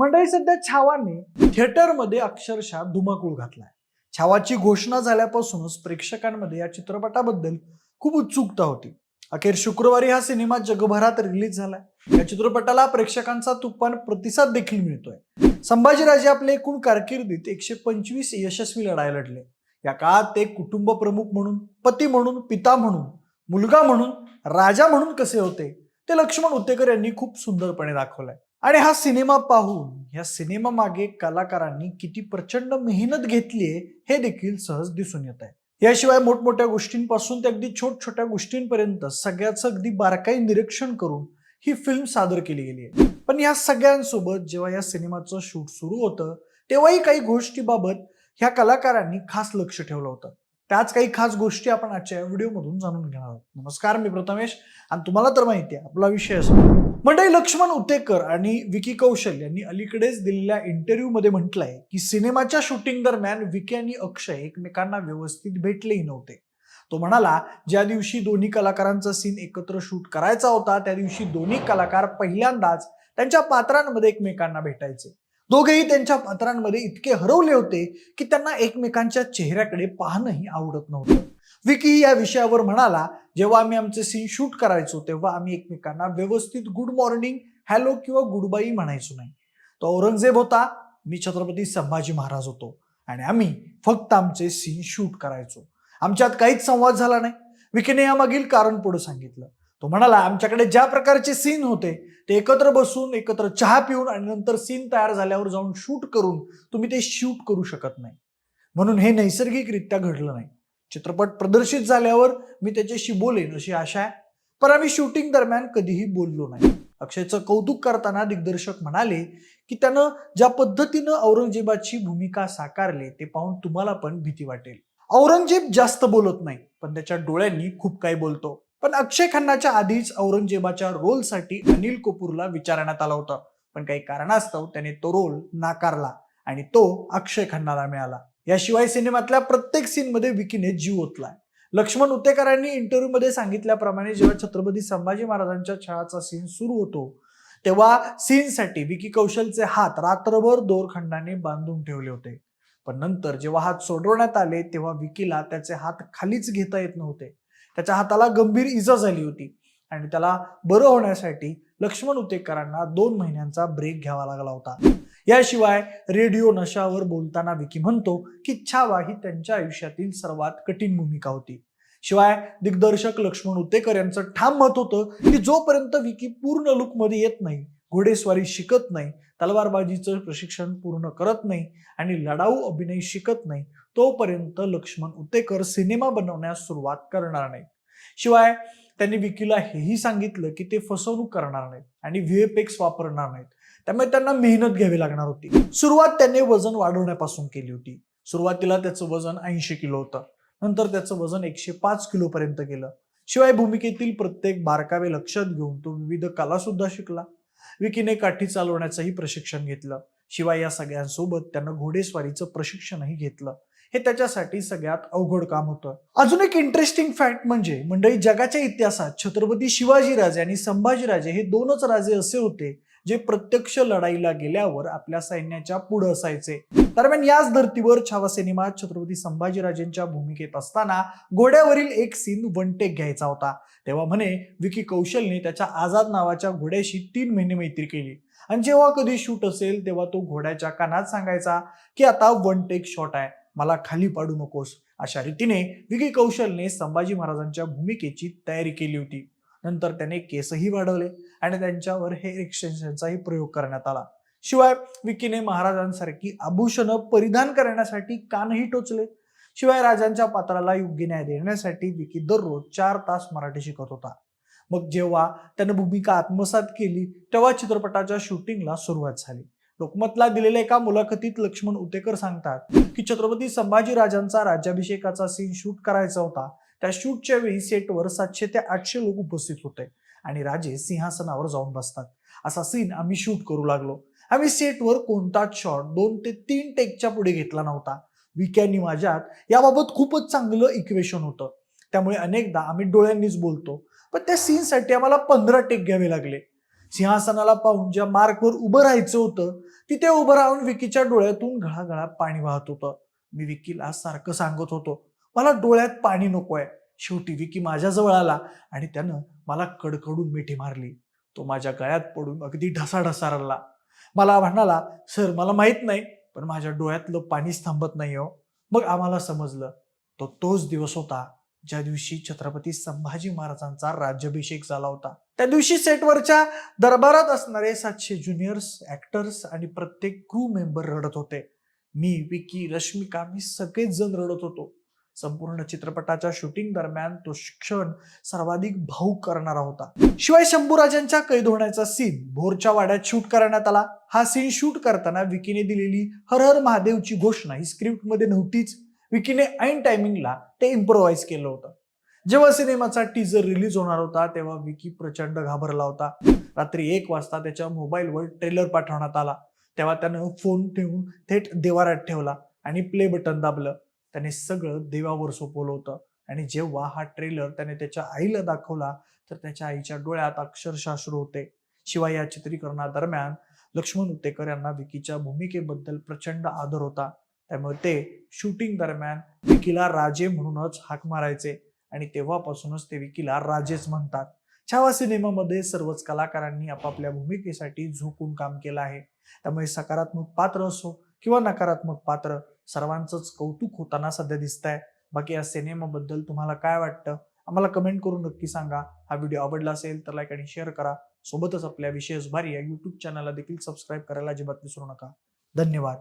मंडळी सध्या छावाने थिएटरमध्ये अक्षरशः धुमाकूळ घातलाय. छावाची घोषणा झाल्यापासूनच प्रेक्षकांमध्ये या चित्रपटाबद्दल खूप उत्सुकता होती. अखेर शुक्रवारी हा सिनेमा जगभरात रिलीज झालाय. या चित्रपटाला प्रेक्षकांचा तुफान प्रतिसाद देखील मिळतोय. संभाजीराजे आपले एकूण कारकिर्दीत एकशे पंचवीस यशस्वी लढाई लढले. या काळात ते कुटुंब प्रमुख म्हणून पती म्हणून पिता म्हणून मुलगा म्हणून राजा म्हणून कसे होते ते लक्ष्मण उत्तेकर यांनी खूप सुंदरपणे दाखवलंय. आणि हा सिनेमा पाहून या सिनेमा मागे कलाकारांनी किती प्रचंड मेहनत घेतलीये हे देखील सहज दिसून येत आहे. याशिवाय मोठमोठ्या गोष्टींपासून ते अगदी छोट छोट्या गोष्टींपर्यंत सगळ्याचं अगदी बारकाई निरीक्षण करून ही फिल्म सादर केली गेली आहे. पण या सगळ्यांसोबत जेव्हा या सिनेमाचं शूट सुरू होतं तेव्हाही काही गोष्टीबाबत ह्या कलाकारांनी खास लक्ष ठेवलं होतं. त्याच काही खास गोष्टी आपण आजच्या व्हिडिओमधून जाणून घेणार आहोत. नमस्कार मी प्रथमेश. आणि तुम्हाला तर माहिती आहे आपला विषय असतो मंडळी लक्ष्मण उतेकर आणि विकी कौशल यांनी अलीकडेच दिलेल्या इंटरव्ह्यूमध्ये म्हटलंय की सिनेमाच्या शूटिंग दरम्यान विकी आणि अक्षय एकमेकांना व्यवस्थित भेटलेही नव्हते. तो म्हणाला ज्या दिवशी दोन्ही कलाकारांचा सीन एकत्र शूट करायचा होता त्या दिवशी दोन्ही कलाकार पहिल्यांदाच त्यांच्या पात्रांमध्ये एकमेकांना भेटायचे. दोघेही त्यांच्या पात्रांमध्ये इतके हरवले होते की त्यांना एकमेकांच्या चेहऱ्याकडे पाहणंही आवडत नव्हतं. विकी या विषयावर म्हणाला जेव्हा आम्ही आमचे सीन शूट करायचो तेव्हा आम्ही एकमेकांना व्यवस्थित गुड मॉर्निंग हॅलो किंवा गुड बाई म्हणायचो नाही. तो औरंगजेब होता मी छत्रपती संभाजी महाराज होतो आणि आम्ही फक्त आमचे सीन शूट करायचो. आमच्यात काहीच संवाद झाला नाही. विकीने यामागील कारण पुढे सांगितलं. तो म्हणाला आमच्याकडे ज्या प्रकारचे सीन होते ते एकत्र बसून एकत्र चहा पिऊन आणि नंतर सीन तयार झाल्यावर जाऊन शूट करून तुम्ही ते शूट करू शकत नाही. म्हणून हे नैसर्गिकरित्या घडलं नाही. चित्रपट प्रदर्शित झाल्यावर मी त्याच्याशी बोलेन अशी आशा आहे. पण आम्ही शूटिंग दरम्यान कधीही बोललो नाही. अक्षयचं कौतुक करताना दिग्दर्शक म्हणाले की त्यानं ज्या पद्धतीनं औरंगजेबाची भूमिका साकारली ते पाहून तुम्हाला पण भीती वाटेल. औरंगजेब जास्त बोलत नाही पण त्याच्या डोळ्यांनी खूप काही बोलतो. पण अक्षय खन्नाच्या आधीच औरंगजेबाच्या रोलसाठी अनिल कपूरला विचारण्यात आला होता. पण काही कारणास्तव त्याने तो रोल नाकारला आणि तो अक्षय खन्नाला मिळाला. याशिवाय सिनेमातल्या प्रत्येक सीनमध्ये विकीने जीव ओतलाय. लक्ष्मण उतेकरांनी इंटरव्ह्यूमध्ये सांगितल्याप्रमाणे जेव्हा छत्रपती संभाजी महाराजांच्या छळाचा सीन सुरू होतो तेव्हा सीनसाठी विकी कौशलचे हात रात्रभर दोरखंडाने बांधून ठेवले होते. पण नंतर जेव्हा हात सोडवण्यात आले तेव्हा विकीला त्याचे हात खालीच घेता येत नव्हते. त्याच्या हाताला गंभीर इजा झाली होती आणि त्याला बरं होण्यासाठी लक्ष्मण उतेकरांना दोन महिन्यांचा ब्रेक घ्यावा लागला होता. याशिवाय रेडिओ नशावर बोलताना विकी म्हणतो की छावा ही त्यांच्या आयुष्यातील सर्वात कठीण भूमिका होती. शिवाय दिग्दर्शक लक्ष्मण उतेकर यांचं ठाम मत होतं की जोपर्यंत विकी पूर्ण लुकमध्ये येत नाही घोडेस्वारी शिकत नाही तलवारबाजीचं प्रशिक्षण पूर्ण करत नाही आणि लढाऊ अभिनय शिकत नाही तोपर्यंत लक्ष्मण उतेकर सिनेमा बनवण्यास सुरुवात करणार नाही शिवाय त्यांनी विकीला हेही सांगितलं की ते फसवणूक करणार नाहीत आणि व्हीएपेक्स वापरणार नाहीत. त्यामुळे त्यांना मेहनत घ्यावी लागणार होती. सुरुवात त्यांनी वजन वाढवण्यापासून केली होती. सुरुवातीला त्याचं वजन ऐंशी किलो होतं. नंतर त्याचं वजन एकशे पाच किलोपर्यंत गेलं. शिवाय भूमिकेतील प्रत्येक बारकावे लक्षात घेऊन तो विविध कला सुद्धा शिकला. विकीने काठी चालवण्याचंही प्रशिक्षण घेतलं. शिवाय या सगळ्यांसोबत त्यानं घोडेस्वारीचं प्रशिक्षणही घेतलं. हे त्याच्यासाठी सगळ्यात अवघड काम होतं. अजून एक इंटरेस्टिंग फॅक्ट म्हणजे मंडळी जगाच्या इतिहासात छत्रपती शिवाजीराजे आणि संभाजीराजे हे दोनच राजे असे होते जे प्रत्यक्ष लढाईला गेल्यावर आपल्या सैन्याच्या पुढे असायचे. दरम्यान याच धर्तीवर छावा सिनेमात छत्रपती संभाजीराजेंच्या भूमिकेत असताना घोड्यावरील एक सीन वन टेक घ्यायचा होता. तेव्हा म्हणे विकी कौशलने त्याच्या आझाद नावाच्या घोड्याशी तीन महिने मैत्री केली. आणि जेव्हा कधी शूट असेल तेव्हा तो घोड्याच्या कानात सांगायचा की आता वन टेक शॉट आहे. मला खाली पाडू नकोस अशा रीतीने विकी कौशलने संभाजी महाराजांच्या भूमिकेची तयारी केली होती. नंतर त्याने केसही वाढवले आणि त्यांच्यावर हेअर एक्सटेन्शनचाही प्रयोग करण्यात आला. शिवाय विकीने महाराजांसारखी आभूषणं परिधान करण्यासाठी कानही टोचले. शिवाय राजांच्या पात्राला योग्य न्याय देण्यासाठी विकी दररोज चार तास मराठी शिकत होता. मग जेव्हा त्यानं भूमिका आत्मसात केली तेव्हा चित्रपटाच्या शूटिंगला सुरुवात झाली. लोकमतला दिलेल्या एका मुलाखतीत लक्ष्मण उतेकर सांगतात की छत्रपती संभाजी राजांचा राज्याभिषेकाचा सीन शूट करायचा होता. त्या शूटच्या वेळी सेटवर सातशे ते आठशे लोक उपस्थित होते आणि राजे सिंहासनावर जाऊन बसतात. असा सीन आम्ही शूट करू लागलो. आम्ही सेटवर कोणताच शॉट दोन ते तीन टेकच्या पुढे घेतला नव्हता. विक्यांनी माझ्यात याबाबत खूपच चांगलं इक्वेशन होतं. त्यामुळे अनेकदा आम्ही डोळ्यांनीच बोलतो. पण त्या सीनसाठी आम्हाला पंधरा टेक घ्यावे लागले. सिंहासनाला पाहून ज्या मार्कवर उभं राहायचं होतं तिथे उभं राहून विकीच्या डोळ्यातून घळाघळा पाणी वाहत होतं. मी विकीला सारखं सांगत होतो मला डोळ्यात पाणी नकोय. शेवटी विकी माझ्याजवळ आला आणि त्यानं मला कडकडून मिठी मारली. तो माझ्या गळ्यात पडून अगदी ढसाढसा रडला. मला म्हणाला सर मला माहीत नाही पण माझ्या डोळ्यातलं पाणीच थांबत नाही हो. मग आम्हाला समजलं तो तोच दिवस होता ज्या दिवशी छत्रपती संभाजी महाराजांचा राज्याभिषेक झाला होता. त्या दिवशी सेटवरच्या दरबारात असणारे सातशे ज्युनियर्स ऍक्टर्स आणि प्रत्येक क्रू मेंबर रडत होते. मी विकी रश्मिका मी सगळेच जण रडत होतो. संपूर्ण चित्रपटाच्या शूटिंग दरम्यान तो क्षण सर्वाधिक भाऊक करणारा होता. शिवाय शंभूराजांच्या कैद होण्याचा सीन भोरच्या वाड्यात शूट करण्यात आला. हा सीन शूट करताना विकीने दिलेली हर हर महादेवची घोषणा ही स्क्रिप्टमध्ये नव्हतीच. विकीने ऐन टायमिंगला ते इम्प्रोव्हाइज केलं होतं. जेव्हा सिनेमाचा टीजर रिलीज होणार होता तेव्हा विकी प्रचंड घाबरला होता. रात्री एक वाजता त्याच्या मोबाईलवर ट्रेलर पाठवण्यात आला. तेव्हा त्यानं फोन ठेवून थेट देवारात ठेवला आणि प्ले बटन दाबलं. त्याने सगळं देवावर सोपवलं होतं. आणि जेव्हा हा ट्रेलर त्याने त्याच्या आईला दाखवला तर त्याच्या आईच्या डोळ्यात अक्षरशास्त्र होते. शिवाय या चित्रीकरणादरम्यान लक्ष्मण उतेकर यांना विकीच्या भूमिकेबद्दल प्रचंड आदर होता. त्यामुळे ते शूटिंग दरम्यान विकीला राजे म्हणूनच हाक मारायचे. आणि तेव्हापासूनच ते विकीला राजेच म्हणतात. छावा सिनेमामध्ये सर्वच कलाकारांनी आपापल्या भूमिकेसाठी झोकून काम केलं आहे. त्यामुळे सकारात्मक पात्र असो किंवा नकारात्मक पात्र सर्वांचंच कौतुक होताना सध्या दिसत आहे बाकी या सिनेमाबद्दल तुम्हाला काय वाटतं? आम्हाला कमेंट करून नक्की सांगा. हा व्हिडिओ आवडला असेल तर लाईक आणि शेअर करा. सोबतच आपल्या विशेष भारी या युट्यूब चॅनलला देखील सबस्क्राईब करायला अजिबात विसरू नका. धन्यवाद.